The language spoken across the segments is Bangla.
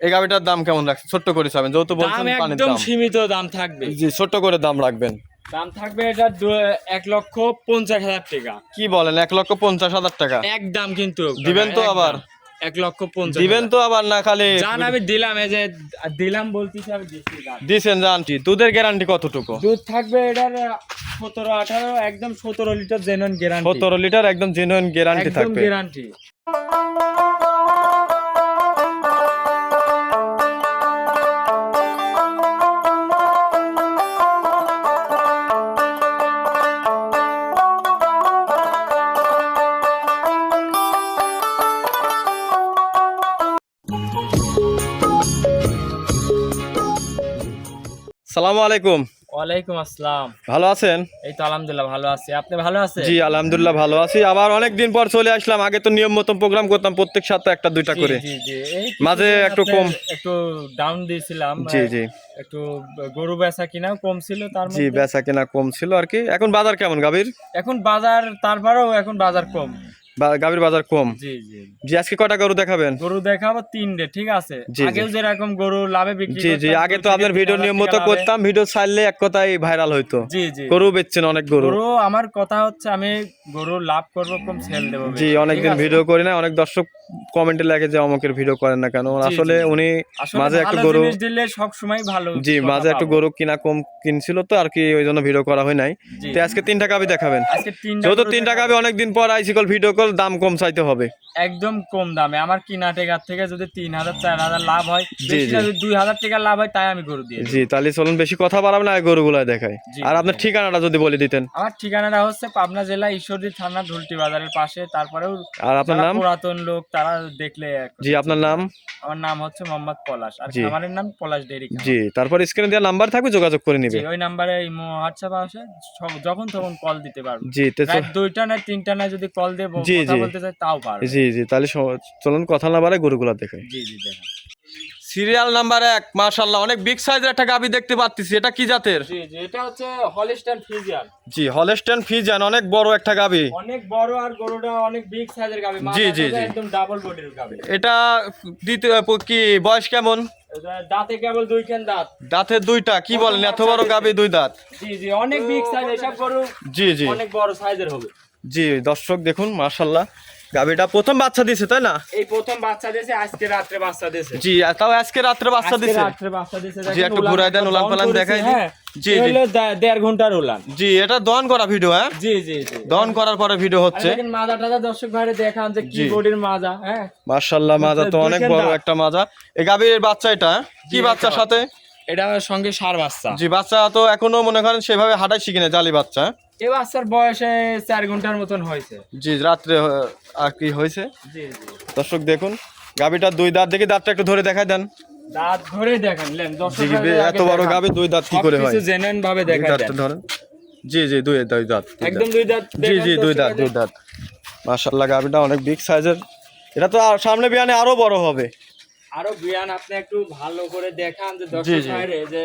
এই গাভিটার দাম কেমন রাখছে ছোট্ট করে চাবেন যেহেতু বলছেন দাম পানির একদম দাম। সীমিত দাম থাকবে। জি ছোট্ট করে দাম রাখবেন। দাম থাকবে এটা এক লক্ষ পঞ্চাশ হাজার টাকা। কি বলেন এক লক্ষ পঞ্চাশ হাজার টাকা? এক দাম কিন্তু। দিবেন তো আবার? এক লক্ষ পঞ্চাশ দিবেন তো আবার না খালি। জান আমি দিলাম এই যে দিলাম বলতেছি আমি। দিছেন জানছি দুধের গ্যারান্টি কতটুকু? দুধ থাকবে এটার সতেরো আঠারো একদম সতেরো লিটার জেনুইন গ্যারান্টি সতেরো লিটার একদম জেনুইন গ্যারান্টি থাকবে। গ্যারান্টি সালামু আলাইকুম। ওয়ালাইকুম আসসালাম। ভালো আছেন? এই তো আলহামদুলিল্লাহ ভালো আছি। আপনি ভালো আছেন? জি আলহামদুলিল্লাহ ভালো আছি। আবার অনেক দিন পর চলে আসলাম। আগে তো নিয়ম মতন প্রোগ্রাম করতাম প্রত্যেক সপ্তাহে একটা দুইটা করে। জি জি। এই মাঝে একটু কম। একটু ডাউন দিয়েছিলাম জি জি। একটু গরু বেচা কিনা কম ছিল তার জি বেচা কেনা কম ছিল আর কি। এখন বাজার কেমন গাভীর? এখন বাজার তারপরেও এখন বাজার কম। গাভীর বাজার কম। জি জি। আজকে কটা গরু দেখাবেন? গরু দেখাবো তিনটে ঠিক আছে। আগেও যেরকম গরু লাভে বিক্রি জি জি আগে তো আপনার ভিডিও হাজার নিয়ম মতো করতাম ভিডিও ছাড়লে এক কথায় ভাইরাল হইতো। জি জি। গরু বেচছেন অনেক গরু। গরু আমার কথা হচ্ছে আমি গরু লাভ করব কম সেল দেবো জি অনেকদিন ভিডিও করি না অনেক দর্শক কমেন্টে লেগে যে অমুকের ভিডিও করেন না কেন? আসলে উনি মাঝে একটা গরু দিলে সব সময় ভালো জি মাঝে একটা গরু কিনা কম কিনছিল তো আর কি ওই জন্য ভিডিও করা হয় নাই। তো আজকে তিনটা গাবি দেখাবেন। আজকে তিনটা যেহেতু তিনটা। গাবি অনেকদিন পর আইসিকল ভিডিও কল দাম কম চাইতে হবে? একদম কম দামে। আমার কিনা টেকার থেকে যদি তিন হাজার চার হাজার লাভ হয় যদি দুই হাজার টাকা লাভ হয় তাই আমি গরু দিই। জি তাহলে চলুন বেশি কথা বাড়াবে না গরুগুলা দেখায় জি, আর আপনার ঠিকানাটা যদি বলে দিতেন। আমার ঠিকানাটা হচ্ছে পাবনা জেলা ঈশ্বরদী থানা ঢুলটি বাজারের পাশে। তারপরেও আর আপনার নাম? পুরাতন লোক তারা দেখলে জি আপনার নাম? আমার নাম হচ্ছে মোহাম্মদ পলাশ। আর। আমার নাম পলাশ ডেরি জি তারপর স্ক্রিনে দেওয়া নাম্বার থাকবে যোগাযোগ করে নিবে। ওই নাম্বারে হোয়াটসঅ্যাপ আসে। যখন তখন কল দিতে পারব। জি দুইটা না তিনটা না যদি কল দেব জি, জি। বলতে চাই তাও পারব। জি জি তাহলে চলুন কথা না বাড়ায় গরুগুলা দেখায় জি জি দেখেন। সিরিয়াল নাম্বার এক মাশাল্লাহ অনেক বিগ সাইজের একটা গাবি দেখতে পাচ্ছি এটা কি জাতের? জি জি এটা হচ্ছে হলিস্টান ফিজিয়ান জি হলেস্টেন ফিজান অনেক বড় একটা গাবি অনেক বড় আর গরুটা অনেক বিগ সাইজের গাবি জি, জি, জি। একদম ডাবল বডির গাবি এটা দ্বিতীয় কি বয়স কেমন? দাঁতে কেবল দুইখান দাঁত? দাঁতের দুইটা কি বলেন এত বড় গাবি দুই দাঁত? জি জি অনেক বিগ সাইজ এসব গরু জি জি। অনেক বড় সাইজের হবে। জি দর্শক দেখুন মাশাল্লাহ গাবিটা প্রথম বাচ্চা দিছে তাই না? এই প্রথম বাচ্চা দিয়েছে আজকে রাত্রে বাচ্চা দিয়েছে। জি তাও আজকে রাত্রে বাচ্চা আজকে দিছে রাত্রে বাচ্চা দিয়েছে জি, একটু ঘুরাই দেন, উলান পালান দেখাই দিন। জি, জি। জি দেড় ঘণ্টার উলান। জি এটা দহন করা ভিডিও হ্যাঁ? জি জি জি। দহন করার পরে ভিডিও হচ্ছে। দেখেন মাজা টাজা দর্শক ভাইরে দেখান যে কি বডির মাজা হ্যাঁ? মাশাল্লাহ মাজা তো অনেক বড় একটা মাজা। এই গাবির বাচ্চা এটা হ্যাঁ? কি বাচ্চার সাথে? এটা সঙ্গে সার বাচ্চা। জি বাচ্চা তো এখনও মনে করেন সেভাবে হাঁটাই শিখে নেই জালি বাচ্চা এই বাচ্চার বয়সে চার ঘণ্টার মতন হয়েছে। জি রাত্রে আর কি হয়েছে? জি জি। দর্শক দেখুন গাবিটার দুই দাঁত দেখি দাঁতটা একটু ধরে দেখাই দেন। দাঁত ধরে দেখেন লেন দর্শক এত বড়। গাবি দুই দাঁত কি করে হয়? জেনুইন ভাবে দাঁতটা দেন। ধরেন। জি জি দুই দুই দাঁত একদম দুই দাঁত জি জি দুই দাঁত দুই দাঁত। মাশাল্লাহ গাবিটা অনেক বিগ সাইজের এটা তো সামনে বিয়ানে আরও বড় হবে। আরও বিয়ান আপনি একটু ভালো করে দেখান যে দর্শক ভাইরে যে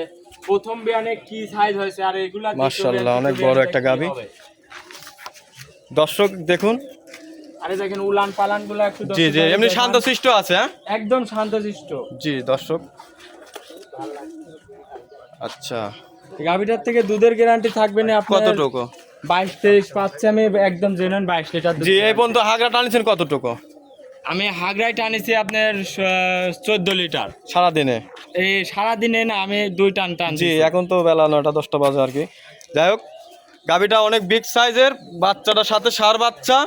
প্রথম বিয়ানে কি সাইজ হয়েছে? আর এগুলা মাশাআল্লাহ, অনেক বড় একটা গাভী। দর্শক দেখুন। আরে দেখেন উলান পালানগুলা একটু জি জি এমনি দেখান। শান্ত শিষ্ট আছে হ্যাঁ? একদম শান্তশিষ্ট জি দর্শক। আচ্ছা। গাভিটার থেকে দুধের গ্যারান্টি থাকবে না আপনার কতটুকু? বাইশ তেইশ পাচ্ছে আমি একদম জেনুইন বাইশ লিটার দুধ জি এই পর্যন্ত হাগরা টানিছেন কতটুকু? আমি হাগরাই টানেছি আপনার চোদ্দ লিটার। সারাদিনে? এই সারাদিনে না আমি দুই টান টান জি এখন তো বেলা নয়টা দশটা বাজে আর কি। যাই হোক গাভিটা অনেক বিগ সাইজের বাচ্চাটার সাথে সার বাচ্চা।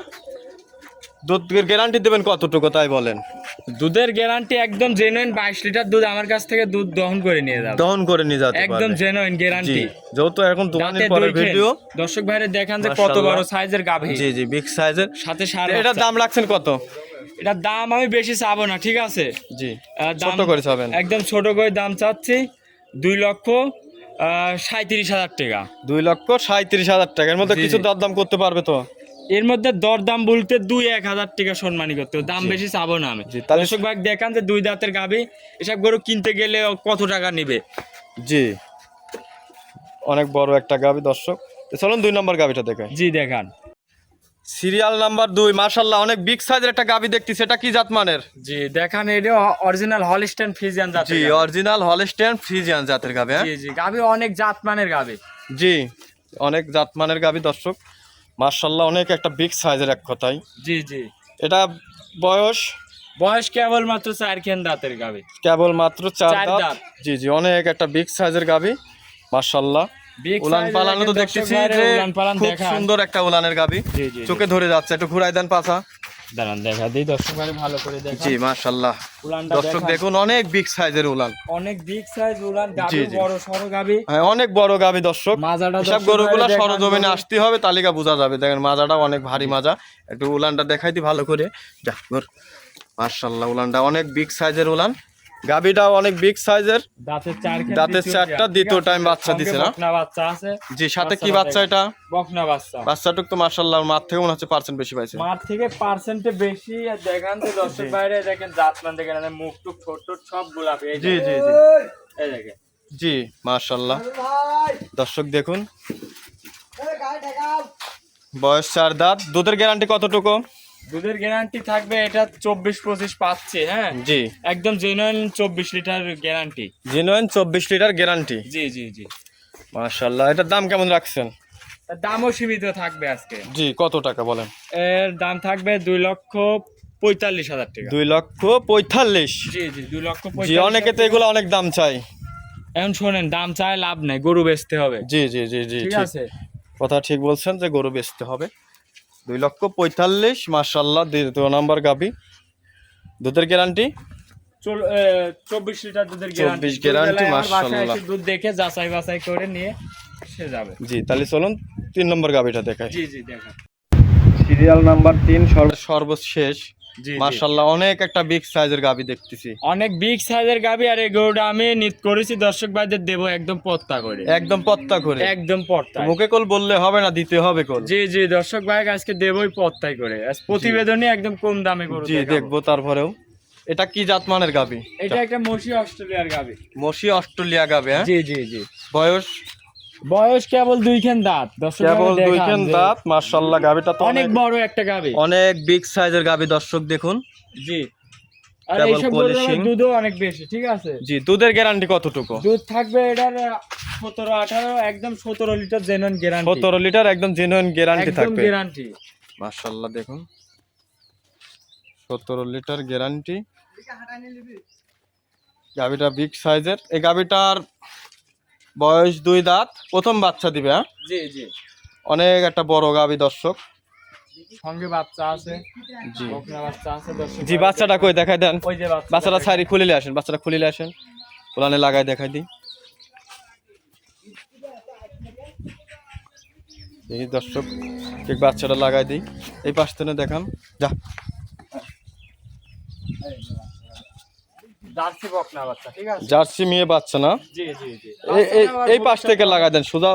দুধের গ্যারান্টি দেবেন কতটুকু তাই বলেন? দুধের গ্যারান্টি একদম জেনুইন বাইশ লিটার দুধ আমার কাছ থেকে দুধ দহন করে নিয়ে যাবে। দহন করে নিয়ে যেতে একদম জেনুইন গ্যারান্টি যেহেতু এখন দোকানের দাঁতে পরের ভিডিও দর্শক ভাইরে দেখান যে কত বড় সাইজের গাভী। জি জি বিগ সাইজের সাথে সার এটার দাম রাখছেন কত? এটার দাম আমি বেশি চাবো না ঠিক আছে? জি। দাম- ছোট করে চাবেন। একদম ছোট করে দাম চাচ্ছি দুই লক্ষ সাঁত্রিশ হাজার টাকা। দুই লক্ষ সাঁত্রিশ হাজার টাকা। এর মধ্যে কিছু জি। দরদাম করতে পারবে তো? এর মধ্যে দরদাম বলতে দুই এক হাজার টাকা সম্মানী করতে। দাম বেশি চাবো না আমি। দর্শক ভাই দেখান যে দুই দাঁতের গাবি এসব গরু কিনতে গেলে কত টাকা নিবে? জি। অনেক বড় একটা গাবি দর্শক। তো চলুন দুই নম্বর গাবিটা দেখাই। জি দেখান। সিরিয়াল নাম্বার দুই মার্শাল্লাহ অনেক বিগ সাইজের একটা গাবি দেখছি সেটা কি জাত মানের জি দেখান এটা অরিজিনাল হলিস্টান ফ্রিজিয়ান জাতের জি। অরিজিনাল হলস্টেন ফ্রিজিয়ান জাতের গাবি হ্যাঁ? জি জি গাভী অনেক জাত মানের গাভী জি অনেক জাত মানের গাবি দর্শক। মার্শাল্লাহ অনেক একটা বিগ সাইজের এক কথাই জি জি। এটা বয়স? বয়স কেবল মাত্র চার খেন দাঁতের গাভী কেবল মাত্র চার দাঁত। জি জি অনেক একটা বিগ সাইজের গাবি মার্শাল্লাহ উলান পালানো তো দেখতেছি যে খুব সুন্দর একটা উলানের গাবি। চোখে ধরে যাচ্ছে। একটু ঘুরাই দেন পাছা। দাঁড়ান দেখা দিই দর্শক ভালো করে দেখান জি মার্শাল্লাহ দর্শক দেখুন অনেক বিগ সাইজের উলান। অনেক বিগ সাইজ উলান। বড় সরো হ্যাঁ অনেক বড় গাবি দর্শক। মাজাটা সব দর্শক গরুগুলা ভাইরা দেখান। সরজমিনে আসতে হবে তালিকা বোঝা যাবে। দেখেন মাজাটা অনেক ভারী মাজা। একটু উলানটা দেখাই দি ভালো করে। যা ঘর মার্শাল্লাহ উলানটা অনেক বিগ সাইজের উলান। গাবিটাও অনেক বিগ সাইজের দাঁতের চার দাঁতের দ্বিতীয় চারটা দ্বিতীয় time বাচ্চা দিছে না? বাচ্চা আছে। জি সাথে কি বাচ্চা এটা? বকনা বাচ্চা। বাচ্চাটুক তো মার্শাল্লাহ মার থেকে মনে হচ্ছে পার্সেন্ট বেশি পাইছে। মার থেকে পার্সেন্টে বেশি আর দেখান তো দর্শক বাইরে দেখেন জাতমান দেখেন মুখ টুক ঠোঁট টোট সব গোলাপি জি জি জি। এই দেখেন। জি মার্শাল্লাহ দর্শক দেখুন। বয়স চার দাঁত দুধের গ্যারান্টি কতটুকু? দুধের গ্যারান্টি থাকবে এটা চব্বিশ পঁচিশ পাচ্ছে হ্যাঁ? জি। একদম জেনুইন চব্বিশ লিটার গ্যারান্টি জেনুইন চব্বিশ লিটার গ্যারান্টি জি জি জি। মার্শাল্লাহ এটার দাম কেমন রাখছেন? দামও সীমিত থাকবে আজকে। জি কত টাকা বলেন? এর দাম থাকবে দুই লক্ষ পঁয়তাল্লিশ হাজার টাকা। দুই লক্ষ পঁয়তাল্লিশ। জি জি দুই লক্ষ জি পঁয়তাল্লিশ অনেকে তো এগুলো অনেক দাম চাই এখন শোনেন দাম চায় লাভ নাই গরু বেচতে হবে। জি জি জি জি ঠিক। আছে? কথা ঠিক বলছেন যে গরু বেচতে হবে। দুই লক্ষ পঁয়তাল্লিশ মার্শাল্লাহ দ্বিতীয় নম্বর গাবি। দুধের গ্যারান্টি চব্বিশ লিটার দুধের 24 guarantee, মাশাআল্লাহ। দুধ দেখে যাচাই বাছাই করে নিয়ে সে যাবে। জি তাহলে চলুন তিন নম্বর গাবিটা দেখাই। জি জি দেখেন। সিরিয়াল নাম্বার তিন সর্বশেষ মার্শাল্লাহ অনেক একটা বিগ সাইজের গাবি দেখতেছি। অনেক বিগ সাইজের গাবি আর এই গরুটা আমি নিত করেছি দর্শক ভাইদের দেবো একদম পত্তা করে। একদম পত্তা করে। একদম পত্তা। মুখে কল বললে হবে না দিতে হবে কল। জি জি দর্শক ভাই আজকে দেবই পত্তাই করে। আজ প্রতিবেদনে একদম কম দামে গরু জি দেখব তারপরেও। এটা কি জাতমানের গাবি? এটা একটা মসি অস্ট্রেলিয়ার গাবি। মসি অস্ট্রেলিয়া গাবে হ্যাঁ? জি জি জি। বয়স? বয়স কেবল দুইখান দাঁত কেবল দুইখান দাঁত মার্শাল্লাহ গাবিটা তো অনেক বড় একটা গাবি। অনেক বিগ সাইজের গাবি দর্শক দেখুন। জি। আর এইসব। দুধও অনেক বেশি ঠিক আছে? জি দুধের গ্যারান্টি কতটুকু? দুধ থাকবে এটার সতেরো আঠারো একদম সতেরো লিটার জেনুইন গ্যারান্টি সতেরো লিটার একদম জেনুইন গ্যারান্টি থাকবে। গ্যারান্টি মার্শাল্লাহ দেখুন। সতেরো লিটার গ্যারান্টি গাবিটা বিগ সাইজের এই গাবিটার বয়স দুই দাঁত প্রথম বাচ্চা দিবে হ্যাঁ? জি জি। অনেক একটা বড় গাবি দর্শক। সঙ্গে বাচ্চা আছে। জি। বাচ্চা আছে দর্শক। জি বাচ্চাটা কই দেখাই দেন। ওই যে বাচ্চাটা। খুলিলে আসেন বাচ্চাটা খুলিলে আসেন। লাগাই দেখাই দিই। এই দর্শক ঠিক বাচ্চাটা লাগাই দিই। এই পাশ থেকে দেখান। যা। জার্সি বকনা বাচ্চা ঠিক আছে? জার্সি মেয়ে বাচ্চা না? জি জি জি। এই- পাশ থেকে লাগা দেন সোজা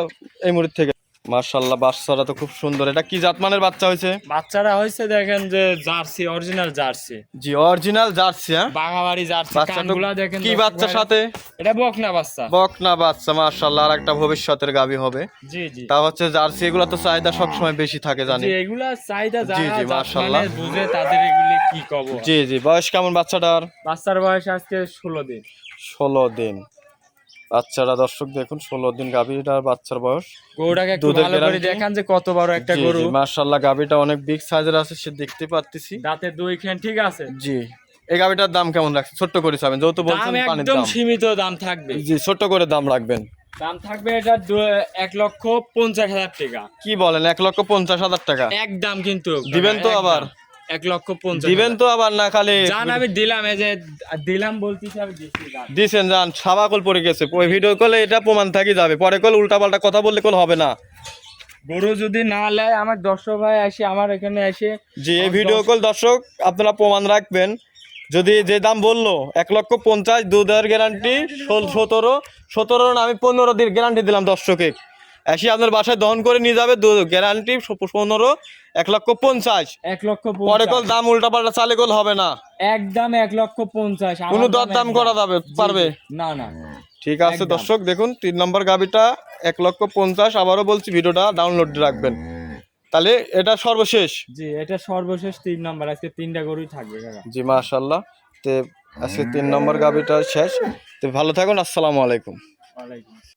এই মুড়ির থেকে। মার্শাল্লাহ বাচ্চাটা তো খুব সুন্দর। এটা কি জাতমানের বাচ্চা হয়েছে? বাচ্চারা হয়েছে দেখেন যে জার্সি অরিজিনাল জার্সি। জি অরিজিনাল জার্সি হ্যাঁ? বাঘাবাড়ি জার্সি কানগুলা দেখেন কি বাচ্চার সাথে? এটা বকনা বাচ্চা। বকনা বাচ্চা মার্শাল্লাহ আর একটা ভবিষ্যতের গাবি হবে। জি জি। তা হচ্ছে জার্সি এগুলো তো চাহিদা সবসময় বেশি থাকে জানি। জি এগুলা চাহিদা জি, জি, জাত মাশাআল্লাহ। মানে বুঝে তাদের এগুলি কি কব? জি জি বয়স কেমন বাচ্চাটার? বাচ্চার বয়স আজকে ষোলো দিন। ষোলো দিন। বাচ্চারা দর্শক দেখুন ষোলো দিন গাভীটার বাচ্চার বয়স। গরুটাকে একটু ভালো করে দেখান যে কত বড় একটা গরু জি, মার্শাল্লাহ গাভীটা অনেক বিগ সাইজের আছে সে দেখতে পারতেছি। দাঁতে দুই খেন ঠিক আছে? জি এই গাভীটার দাম কেমন রাখছে ছোট্ট করে চাবেন যেহেতু বলছেন পানির দাম। সীমিত দাম থাকবে। জি ছোট্ট করে দাম রাখবেন। দাম থাকবে এটা এক লক্ষ পঞ্চাশ হাজার টাকা। কি বলেন এক লক্ষ পঞ্চাশ হাজার টাকা? একদম কিন্তু দিবেন তো আবার? এক লক্ষ পঞ্চাশ দিবেন তো আবার না খালি জান আমি দিলাম এই যে দিলাম বলতেছি আমি। দিছেন যান সাবাকল পড়ে গেছে। ওই ভিডিও কলে এটা প্রমাণ থাকি যাবে। পরে কল উল্টা পাল্টা কথা বললে কল হবে না। গরু যদি না নেয় আমার দর্শক ভাই আসে আমার এখানে এসে জি এই ভিডিও কল দর্শক আপনারা প্রমাণ রাখবেন। যদি যে দাম বলল এক লক্ষ পঞ্চাশ দুধের গ্যারান্টি সতেরো সতেরো না আমি পনেরো দিন গ্যারান্টি দিলাম দর্শকে। এসে আপনার বাসায় দহন করে নিয়ে যাবে দু গ্যারান্টি পনেরো এক লক্ষ পঞ্চাশ। এক লক্ষ পরে কল দাম উল্টা পাল্টা চালে কল হবে না। একদম এক লক্ষ পঞ্চাশ। কোনো দাম দরদাম করা যাবে পারবে? না না। ঠিক আছে দর্শক দেখুন তিন নম্বর গাবিটা এক লক্ষ পঞ্চাশ। আবারও বলছি ভিডিওটা ডাউনলোড রাখবেন। তাহলে এটা সর্বশেষ। জি এটা সর্বশেষ তিন নম্বর। আজকে তিনটা গরুই থাকবে জি মাশাল্লাহ তে আজকে তিন নম্বর গাবিটা শেষ। তো ভালো থাকুন আসসালামু আলাইকুম। ওয়ালাইকুম